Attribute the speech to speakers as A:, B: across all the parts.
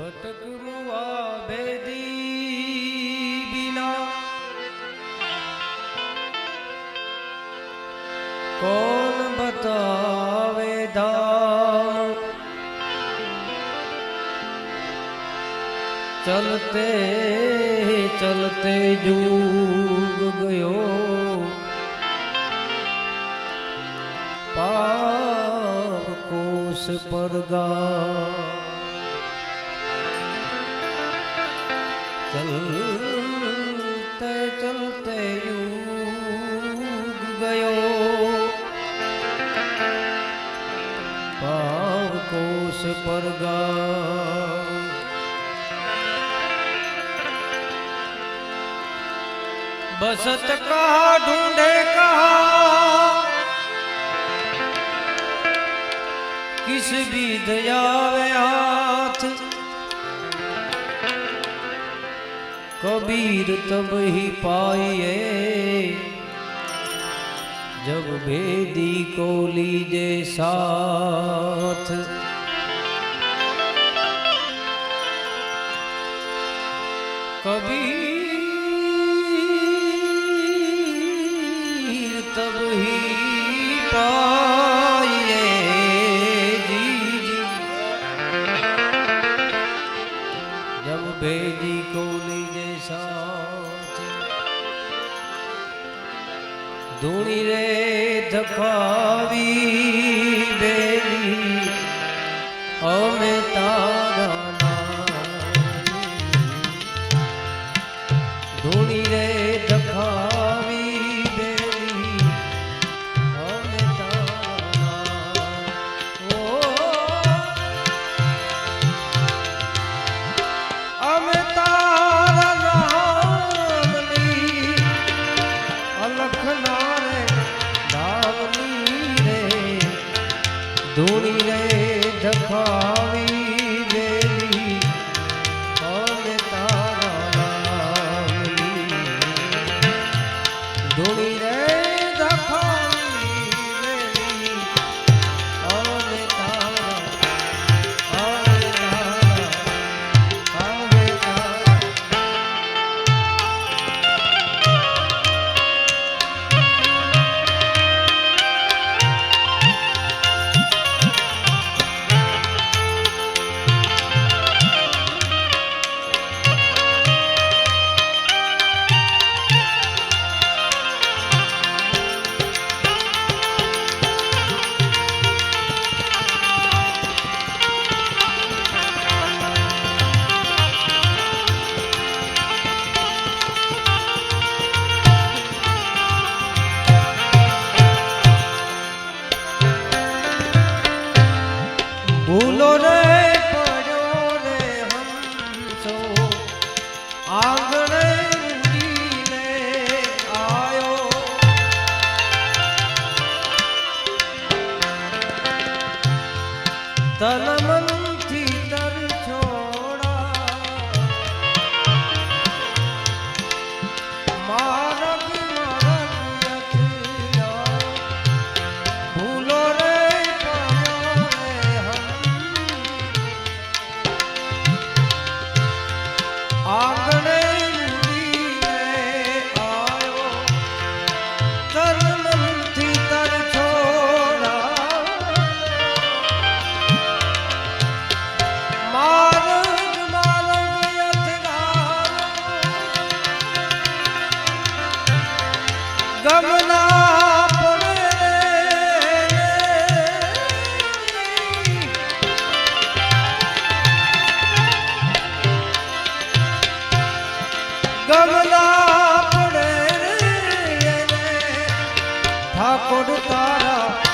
A: ભટકરુઆ ભેદી બિના. કોણ બતાવે ધામ ચલતે ચલતે જુગ ગયો. પાપ કોષ પરગા ચલતે પાવ કોશ પરગા बसत कहा ढूंढे कहा किस भी दयावे हाथ कबीर तब ही पाइए જગ ભેદી કોલી જે સાથ કબીર খবি ધૂણી રે तल ઠાકોર તારા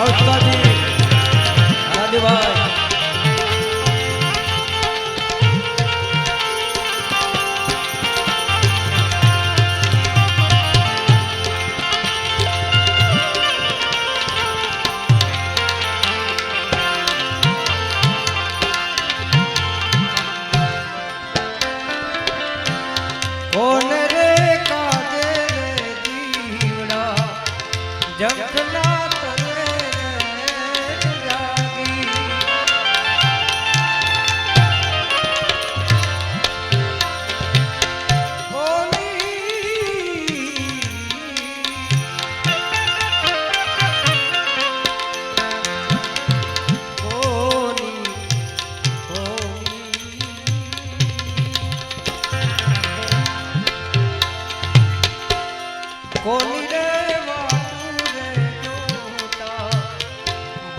A: બાલાજી રાજુભાઈ કોણ